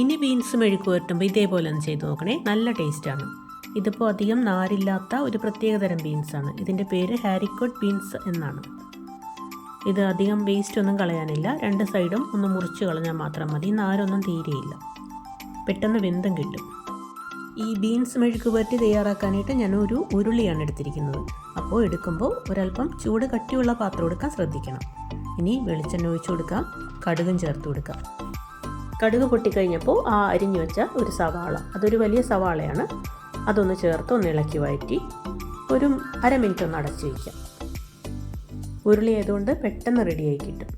ഇനി ബീൻസ് മെഴുക്ക് പുരട്ടുമ്പോൾ ഇതേപോലെ ഒന്ന് ചെയ്ത് നോക്കണേ. നല്ല ടേസ്റ്റാണ് ഇതിപ്പോൾ അധികം നാരില്ലാത്ത ഒരു പ്രത്യേക തരം ബീൻസാണ് ഇതിന്റെ പേര് ഹാരിക്കോട്ട് ബീൻസ് എന്നാണ്. ഇത് അധികം വേസ്റ്റ് ഒന്നും കളയാനില്ല. രണ്ട് സൈഡും ഒന്ന് മുറിച്ച് കളഞ്ഞാൽ മാത്രം മതി. നാരൊന്നും തീരെയില്ല. പെട്ടെന്ന് വെന്തം കിട്ടും. ഈ ബീൻസ് മെഴുക്ക് പുരട്ടി തയ്യാറാക്കാനായിട്ട് ഞാനൊരു ഉരുളിയാണ് എടുത്തിരിക്കുന്നത്. അപ്പോൾ എടുക്കുമ്പോൾ ഒരല്പം ചൂട് കട്ടിയുള്ള പാത്രം എടുക്കാൻ ശ്രദ്ധിക്കണം. ഇനി വെളിച്ചെണ്ണ ഒഴിച്ചു കൊടുക്കാം. കടുകും ചേർത്ത് കൊടുക്കാം. കടുക് പൊട്ടിക്കഴിഞ്ഞപ്പോൾ ആ അരിഞ്ഞു വെച്ച ഒരു സവാള. അതൊരു വലിയ സവാളയാണ്. അതൊന്ന് ചേർത്ത് ഒന്ന് ഇളക്കി വഴറ്റി ഒരു അര മിനിറ്റ് ഒന്ന് അടച്ചു വയ്ക്കാം ഉരുളി ആയതുകൊണ്ട് പെട്ടെന്ന് റെഡിയായി കിട്ടും.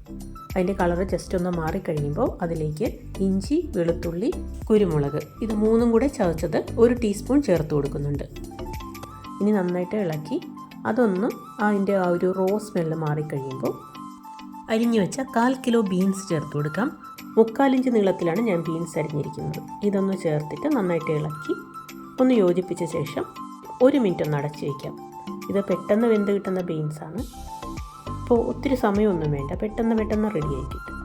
അതിന്റെ കളറ് ജസ്റ്റ് ഒന്ന് മാറിക്കഴിയുമ്പോൾ അതിലേക്ക് ഇഞ്ചി വെളുത്തുള്ളി കുരുമുളക് ഇത് മൂന്നും കൂടെ ചതച്ചത് ഒരു ടീസ്പൂൺ ചേർത്ത് കൊടുക്കുന്നുണ്ട്. ഇനി നന്നായിട്ട് ഇളക്കി അതൊന്ന് അതിന്റെ ആ ഒരു റോ സ്മെല്ല് മാറിക്കഴിയുമ്പോൾ അരിഞ്ഞു വെച്ച കാൽ കിലോ ബീൻസ് ചേർത്ത് കൊടുക്കാം. മുക്കാലിഞ്ച് നീളത്തിലാണ് ഞാൻ ബീൻസ് അരിഞ്ഞിരിക്കുന്നത്. ഇതൊന്ന് ചേർത്തിട്ട് നന്നായിട്ട് ഇളക്കി ഒന്ന് യോജിപ്പിച്ച ശേഷം ഒരു മിനിറ്റ് ഒന്ന് അടച്ചു വയ്ക്കാം ഇത് പെട്ടെന്ന് വെന്ത് കിട്ടുന്ന ബീൻസാണ് അപ്പോൾ ഒത്തിരി സമയമൊന്നും വേണ്ട. പെട്ടെന്ന് പെട്ടെന്ന് റെഡിയായി കിട്ടും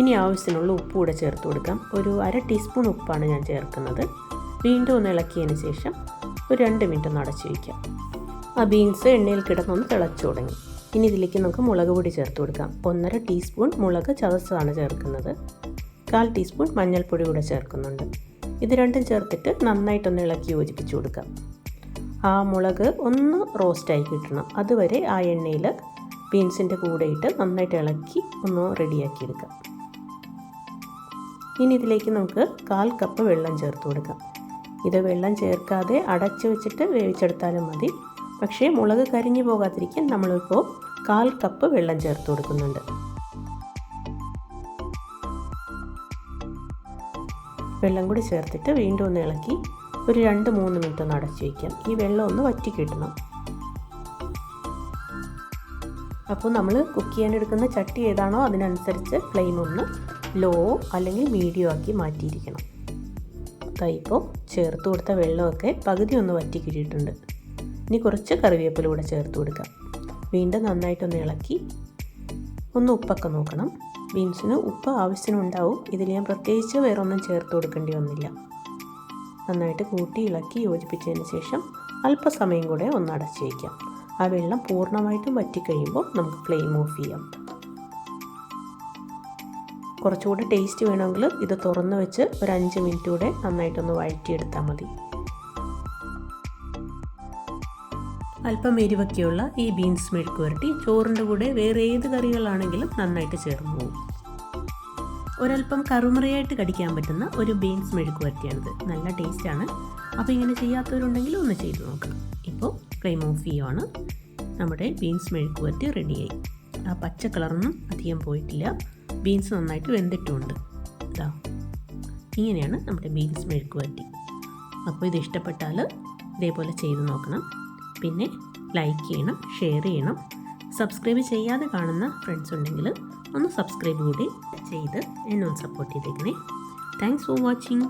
ഇനി ആവശ്യത്തിനുള്ള ഉപ്പ് കൂടെ ചേർത്ത് കൊടുക്കാം. ഒരു അര ടീസ്പൂൺ ഉപ്പാണ് ഞാൻ ചേർക്കുന്നത്. വീണ്ടും ഒന്ന് ഇളക്കിയതിന് ശേഷം ഒരു രണ്ട് മിനിറ്റ് ഒന്ന് അടച്ചു വയ്ക്കാം ആ ബീൻസ് എണ്ണയിൽ കിടന്നൊന്ന് തിളച്ചു തുടങ്ങി. ഇനി ഇതിലേക്ക് നമുക്ക് മുളക് പൊടി ചേർത്ത് കൊടുക്കാം. ഒന്നര ടീസ്പൂൺ മുളക് ചതച്ചതാണ് ചേർക്കുന്നത്. കാൽ ടീസ്പൂൺ മഞ്ഞൾപ്പൊടി കൂടെ ചേർക്കുന്നുണ്ട്. ഇത് രണ്ടും ചേർത്തിട്ട് നന്നായിട്ടൊന്ന് ഇളക്കി യോജിപ്പിച്ച് കൊടുക്കാം. ആ മുളക് ഒന്ന് റോസ്റ്റായി കിട്ടണം. അതുവരെ ആ എണ്ണയിൽ ബീൻസിന്റെ കൂടെ ഇട്ട് നന്നായിട്ട് ഇളക്കി ഒന്ന് റെഡിയാക്കി എടുക്കാം. ഇനി ഇതിലേക്ക് നമുക്ക് കാൽ കപ്പ് വെള്ളം ചേർത്ത് കൊടുക്കാം. ഇത് വെള്ളം ചേർക്കാതെ അടച്ചു വെച്ചിട്ട് വേവിച്ചെടുത്താലും മതി. പക്ഷേ മുളക് കരിഞ്ഞു പോകാതിരിക്കാൻ നമ്മളിപ്പോൾ കാൽ കപ്പ് വെള്ളം ചേർത്ത് കൊടുക്കുന്നുണ്ട്. വെള്ളം കൂടി ചേർത്തിട്ട് വീണ്ടും ഒന്ന് ഇളക്കി ഒരു രണ്ട് മൂന്ന് മിനിറ്റ് ഒന്ന് അടച്ചു വയ്ക്കാം. ഈ വെള്ളം ഒന്ന് വറ്റി കിട്ടണം. അപ്പോൾ നമ്മൾ കുക്ക് ചെയ്യാൻ എടുക്കുന്ന ചട്ടി ഏതാണോ അതിനനുസരിച്ച് ഫ്ലെയിം ഒന്ന് ലോ അല്ലെങ്കിൽ മീഡിയം ആക്കി മാറ്റിയിരിക്കണം. ഇപ്പോൾ ചേർത്ത് കൊടുത്ത വെള്ളമൊക്കെ പകുതി ഒന്ന് വറ്റി കിട്ടിയിട്ടുണ്ട്. ഇനി കുറച്ച് കറിവേപ്പില കൂടെ ചേർത്ത് കൊടുക്കാം. വീണ്ടും നന്നായിട്ടൊന്ന് ഇളക്കി ഒന്ന് ഉപ്പൊക്കെ നോക്കണം. ബീൻസിന് ഉപ്പ് ആവശ്യത്തിനുണ്ടാവും ഇതിൽ ഞാൻ പ്രത്യേകിച്ച് വേറെ ഒന്നും ചേർത്ത് കൊടുക്കേണ്ടി വന്നില്ല. നന്നായിട്ട് കൂട്ടി ഇളക്കി യോജിപ്പിച്ചതിന് ശേഷം അല്പസമയം കൂടെ ഒന്ന് അടച്ചു വയ്ക്കാം. ആ വെള്ളം പൂർണമായിട്ടും വറ്റിക്കഴിയുമ്പോൾ നമുക്ക് ഫ്ലെയിം ഓഫ് ചെയ്യാം. കുറച്ചുകൂടെ ടേസ്റ്റ് വേണമെങ്കിൽ ഇത് തുറന്ന് വെച്ച് ഒരു അഞ്ച് മിനിറ്റ് കൂടെ നന്നായിട്ടൊന്ന് വഴറ്റിയെടുത്താൽ മതി. അല്പം എരിവൊക്കെയുള്ള ഈ ബീൻസ് മെഴുക്ക് വരട്ടി ചോറിന്റെ കൂടെ വേറെ ഏത് കറികളാണെങ്കിലും നന്നായിട്ട് ചേർന്ന് പോകും. ഒരല്പം കറുമുറയായിട്ട് കടിക്കാൻ പറ്റുന്ന ഒരു ബീൻസ് മെഴുക്ക് വരട്ടിയാണിത് നല്ല ടേസ്റ്റാണ്. അപ്പോൾ ഇങ്ങനെ ചെയ്യാത്തവരുണ്ടെങ്കിൽ ഒന്ന് ചെയ്ത് നോക്കാം. ഇപ്പോൾ ഫ്ലെയിം ഓഫ് ചെയ്യുവാണ് നമ്മുടെ ബീൻസ് മെഴുക്ക് വരട്ടി റെഡിയായി. ആ പച്ച കളറൊന്നും അധികം പോയിട്ടില്ല. ബീൻസ് നന്നായിട്ട് വെന്തിട്ടുമുണ്ട് ഇതാ ഇങ്ങനെയാണ് നമ്മുടെ ബീൻസ് മെഴുക്ക് വരട്ടി അപ്പോൾ ഇത് ഇഷ്ടപ്പെട്ടാൽ ഇതേപോലെ ചെയ്ത് നോക്കണം. പിന്നെ ലൈക്ക് ചെയ്യണം ഷെയർ ചെയ്യണം. സബ്സ്ക്രൈബ് ചെയ്യാതെ കാണുന്ന ഫ്രണ്ട്സ് ഉണ്ടെങ്കിൽ ഒന്ന് സബ്സ്ക്രൈബ് കൂടി ചെയ്ത് എന്നെ ഒന്ന് സപ്പോർട്ട് ചെയ്തേക്കണേ. Thanks for watching